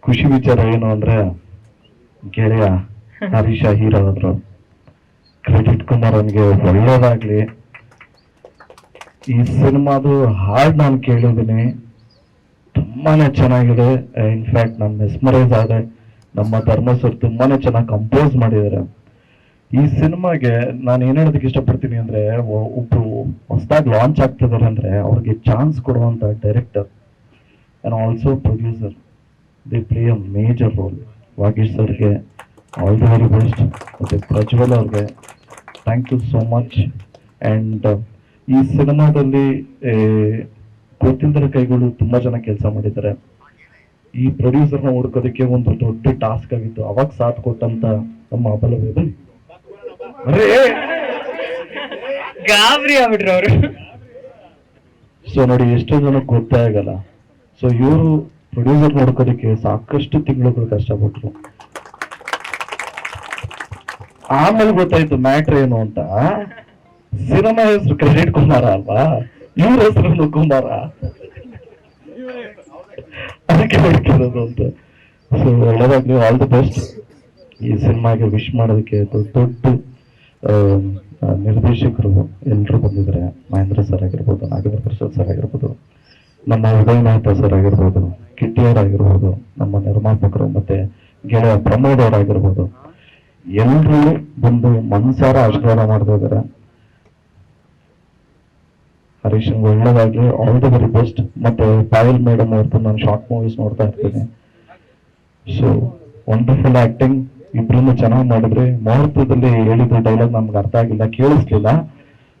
ಖುಷಿ ವಿಚಾರ ಏನು ಅಂದ್ರೆ ಗೆಳೆಯ ಹರೀಶ ಹೀರೋ ಅವರು. ಕ್ರೆಡಿಟ್ ಕುಮಾರ್ ಅವನಿಗೆ ಒಳ್ಳೇದಾಗ್ಲಿ. ಈ ಸಿನಿಮಾದು ಹಾಡ್ ನಾನು ಕೇಳಿದ್ದೀನಿ. ತುಂಬಾನೇ ಚೆನ್ನಾಗಿದೆ. ಇನ್ಫ್ಯಾಕ್ಟ್ ನಾನು ಮೆಸ್ಮರೈಸ್ ಆದೆ. ನಮ್ಮ ಧರ್ಮಸ್ವರ್ ತುಂಬಾನೇ ಚೆನ್ನಾಗಿ ಕಂಪೋಸ್ ಮಾಡಿದ್ದಾರೆ. ಈ ಸಿನಿಮಾಗೆ ನಾನು ಏನ್ ಹೇಳೋದಕ್ಕೆ ಇಷ್ಟಪಡ್ತೀನಿ ಅಂದ್ರೆ ಒ- ಒಬ್ರು ಹೊಸದಾಗಿ ಲಾಂಚ್ ಆಗ್ತಿದ್ದಾರೆ ಅಂದ್ರೆ ಅವ್ರಿಗೆ ಚಾನ್ಸ್ ಕೊಡುವಂತ director and also producer the play a major role Vagesh ಸರ್ಗೆ ಆಲ್ ದಿ ವೆರಿ ಬೆಸ್ಟ್ ಮತ್ತೆ ಪ್ರಜ್ವಲ್ ಅವ್ರಿಗೆ thank you so much and ಈ ಸಿನಿಮಾದಲ್ಲಿ ಗೊತ್ತಿಲ್ಲದ ಕೈಗಳು ತುಂಬ ಜನ ಕೆಲಸ ಮಾಡಿದ್ದಾರೆ. ಈ ಪ್ರೊಡ್ಯೂಸರ್ನ ಹುಡ್ಕೋದಕ್ಕೆ ಒಂದು ದೊಡ್ಡ ಟಾಸ್ಕ್ ಆಗಿತ್ತು. ಅವಾಗ ಸಾಥ್ ಕೊಟ್ಟಂತ ನಮ್ಮ ಅಬಲವೇದ ಗಾಬರಿ ಆಗ್ಬಿಟ್ರು ಅವರು. ಸೊ ನೋಡಿ ಎಷ್ಟೋ ಜನಕ್ಕೆ ಗೊತ್ತೇ ಆಗಲ್ಲ. ಸೊ ಇವರು ಪ್ರೊಡ್ಯೂಸರ್ ನೋಡ್ಕೋದಕ್ಕೆ ಸಾಕಷ್ಟು ತಿಂಗಳುಗಳು ಕಷ್ಟಪಟ್ರು. ಆಮೇಲೆ ಗೊತ್ತಾಯ್ತು ಮ್ಯಾಟ್ರ್ ಏನು ಅಂತ? ಸಿನಿಮಾ ಹೆಸರು ಕ್ರೆಡಿಟ್ ಕುಮಾರ ಅಲ್ವಾ? ಇವ್ರ ಹೆಸರು ಕುಮಾರ ಅದಕ್ಕೆ ಹುಡುಕಿರೋದು ಅಂತ. ಸೊ ಒಳ್ಳೇದಾಗ್ಲಿ ಆಲ್ ದಿ ಬೆಸ್ಟ್ ಈ ಸಿನಿಮಾಗೆ ವಿಶ್ ಮಾಡೋದಕ್ಕೆ ದೊಡ್ಡ ನಿರ್ದೇಶಕರು ಎಲ್ಲರೂ ಬಂದಿದ್ದಾರೆ. ಮಹೇಂದ್ರ ಸರ್ ಆಗಿರ್ಬೋದು, ನಾಗೇಂದ್ರ ಪ್ರಸಾದ್ ಸರ್ ಆಗಿರ್ಬೋದು, ನಮ್ಮ ಉದಯ್ ಮೆಹ್ತಾ ಸರ್ ಆಗಿರ್ಬೋದು. ಆಗಿರ್ಬೋದು ನಮ್ಮ ನಿರ್ಮಾಪಕರು ಮತ್ತೆ ಗೆಳೆಯ ಪ್ರಮೋದ್ ಅವರಾಗಿರ್ಬೋದು ಎಲ್ಲರೂ ಬಂದು ಮನ್ಸಾರ ಆಶೀರ್ವಾದ ಮಾಡ್ತಾ ಇದ್ದಾರೆ. ಹರೀಶ್ ಒಳ್ಳೇದಾಗ್ಲಿ ಆಲ್ ದಿ ವೆರಿ ಬೆಸ್ಟ್ ಮತ್ತೆ ಪಾಯಲ್ ಮೇಡಮ್ ಅವ್ರದ್ದು ನಾನು ಶಾರ್ಟ್ ಮೂವೀಸ್ ನೋಡ್ತಾ ಇರ್ತೀನಿ. ಸೊ ವಂಡರ್ಫುಲ್ ಆಕ್ಟಿಂಗ್ ಇಬ್ರು ಚೆನ್ನಾಗಿ ಮಾಡಿದ್ರಿ ಮುಹೂರ್ತದಲ್ಲಿ ಹೇಳಿದ ಡೈಲಾಗ್ ನಮ್ಗೆ ಅರ್ಥ ಆಗಿಲ್ಲ, ಕೇಳಿಸ್ಲಿಲ್ಲ.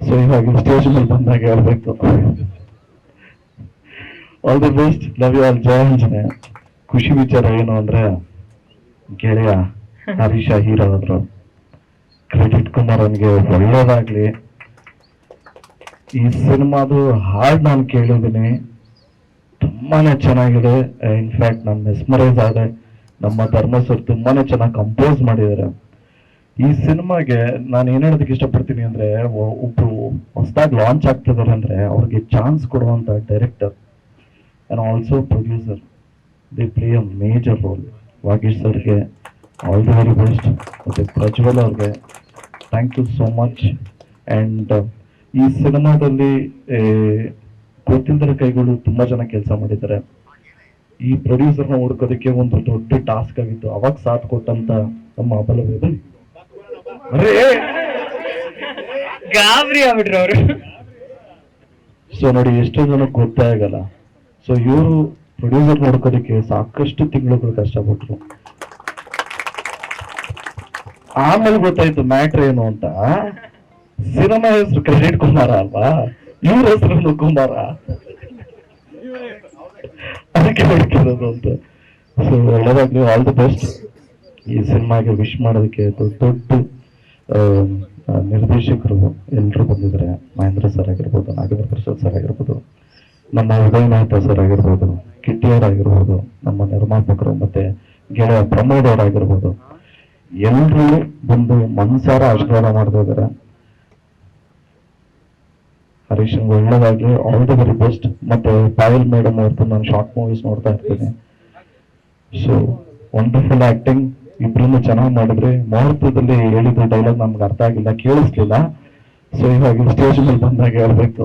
ಸೊ ಇವಾಗ ಸ್ಟೇಜ್ ಮೇಲೆ ಬಂದಾಗ ಹೇಳ್ಬೇಕು. All the best love you all Jaya ಖುಷಿ ವಿಚಾರ ಏನು ಅಂದ್ರೆ ಗೆಳೆಯ ಹರೀಶ ಹೀರೋ ಅವರು ಕ್ರೆಡಿಟ್ ಕುಮಾರ್ ಅವನಿಗೆ ಒಳ್ಳೇದಾಗ್ಲಿ. ಈ ಸಿನಿಮಾದು ಹಾಡ್ ನಾನು ಕೇಳಿದ್ದೀನಿ. ತುಂಬಾನೇ ಚೆನ್ನಾಗಿದೆ. ಇನ್ಫ್ಯಾಕ್ಟ್ ನಾನು ಮೆಸ್ಮರೈಸ್ ಆದೆ. ನಮ್ಮ ಧರ್ಮಸೂರ್ ತುಂಬಾನೇ ಚೆನ್ನಾಗಿ ಕಂಪೋಸ್ ಮಾಡಿದ್ದಾರೆ. ಈ ಸಿನಿಮಾಗೆ ನಾನು ಏನ್ ಹೇಳೋದಕ್ಕೆ ಇಷ್ಟಪಡ್ತೀನಿ ಅಂದ್ರೆ ಒಬ್ರು ಹೊಸದಾಗಿ ಲಾಂಚ್ ಆಗ್ತಿದ್ದಾರೆ ಅಂದ್ರೆ ಅವ್ರಿಗೆ ಚಾನ್ಸ್ ಕೊಡುವಂತ director and also producer the play a major role Vagish ಸರ್ಗೆ ಆಲ್ ದಿ ವೆರಿ ಬೆಸ್ಟ್ ಮತ್ತು ಪ್ರಜ್ವಲ್ ಅವ್ರಿಗೆ thank you so much and ಈ ಸಿನಿಮಾದಲ್ಲಿ ಏ, ಗೊತ್ತಿಲ್ಲದ ಕೈಗಳು ತುಂಬ ಜನ ಕೆಲಸ ಮಾಡಿದ್ದಾರೆ. ಈ ಪ್ರೊಡ್ಯೂಸರ್ನ ಹುಡ್ಕೋದಕ್ಕೆ ಒಂದು ದೊಡ್ಡ ಟಾಸ್ಕ್ ಆಗಿತ್ತು. ಅವಾಗ ಸಾಥ್ ಕೊಟ್ಟಂತ ನಮ್ಮ ಅಬಲವೇದ ಗಾಬರಿ ಆಗ್ಬಿಟ್ರು ಅವರು. ಸೊ ನೋಡಿ ಎಷ್ಟೋ ಜನಕ್ಕೆ ಗೊತ್ತೇ ಆಗಲ್ಲ. ಸೊ ಇವರು ಪ್ರೊಡ್ಯೂಸರ್ ನೋಡ್ಕೋದಕ್ಕೆ ಸಾಕಷ್ಟು ತಿಂಗಳುಗಳು ಕಷ್ಟಪಟ್ರು. ಆಮೇಲೆ ಗೊತ್ತಾಯ್ತು ಮ್ಯಾಟ್ರ್ ಏನು ಅಂತ? ಸಿನಿಮಾ ಹೆಸರು ಕ್ರೆಡಿಟ್ ಕುಮಾರ ಅಲ್ವಾ? ಇವ್ರ ಹೆಸರು ಕುಮಾರ ಅದಕ್ಕೆ ಹುಡುಕಿರೋದು ಅಂತ. ಸೊ ಒಳ್ಳೇದಾಗ್ಲಿ ಆಲ್ ದಿ ಬೆಸ್ಟ್ ಈ ಸಿನಿಮಾಗೆ ವಿಶ್ ಮಾಡೋದಕ್ಕೆ ದೊಡ್ಡ ದೊಡ್ಡ ನಿರ್ದೇಶಕರು ಎಲ್ಲರೂ ಬಂದಿದ್ದಾರೆ. ಮಹೇಂದ್ರ ಸರ್ ಆಗಿರ್ಬೋದು, ನಾಗೇಂದ್ರ ಪ್ರಸಾದ್ ಸರ್ ಆಗಿರ್ಬೋದು. ನಮ್ಮ ಉದಯ್ ಮೆಹ್ತಾ ಸರ್ ಆಗಿರ್ಬೋದು ಕಿಟ್ಟಿಯರ್ ಆಗಿರ್ಬೋದು ನಮ್ಮ ನಿರ್ಮಾಪಕರು ಮತ್ತೆ ಗೆಳೆಯ ಪ್ರಮೋದ್ ಅವರಾಗಿರ್ಬೋದು ಎಲ್ಲರೂ ಬಂದು ಮನ್ಸಾರ ಆಶೀರ್ವಾದ ಮಾಡ್ತಾ ಇದ್ದಾರೆ. ಹರೀಶ್ ಒಳ್ಳೇದಾಗ್ಲಿ ಆಲ್ ದಿ ವೆರಿ ಬೆಸ್ಟ್ ಮತ್ತೆ ಪಾಯಲ್ ಮೇಡಮ್ ಅವ್ರದ್ದು ನಾನು ಶಾರ್ಟ್ ಮೂವೀಸ್ ನೋಡ್ತಾ ಇರ್ತೀನಿ. ಸೊ ವಂಡರ್ಫುಲ್ ಆಕ್ಟಿಂಗ್ ಇಬ್ರು ಚೆನ್ನಾಗಿ ಮಾಡಿದ್ರಿ ಮುಹೂರ್ತದಲ್ಲಿ ಹೇಳಿದ ಡೈಲಾಗ್ ನಮ್ಗೆ ಅರ್ಥ ಆಗಿಲ್ಲ, ಕೇಳಿಸ್ಲಿಲ್ಲ. ಸೊ ಇವಾಗ ಸ್ಟೇಜ್ ಮೇಲೆ ಬಂದಾಗ ಹೇಳ್ಬೇಕು.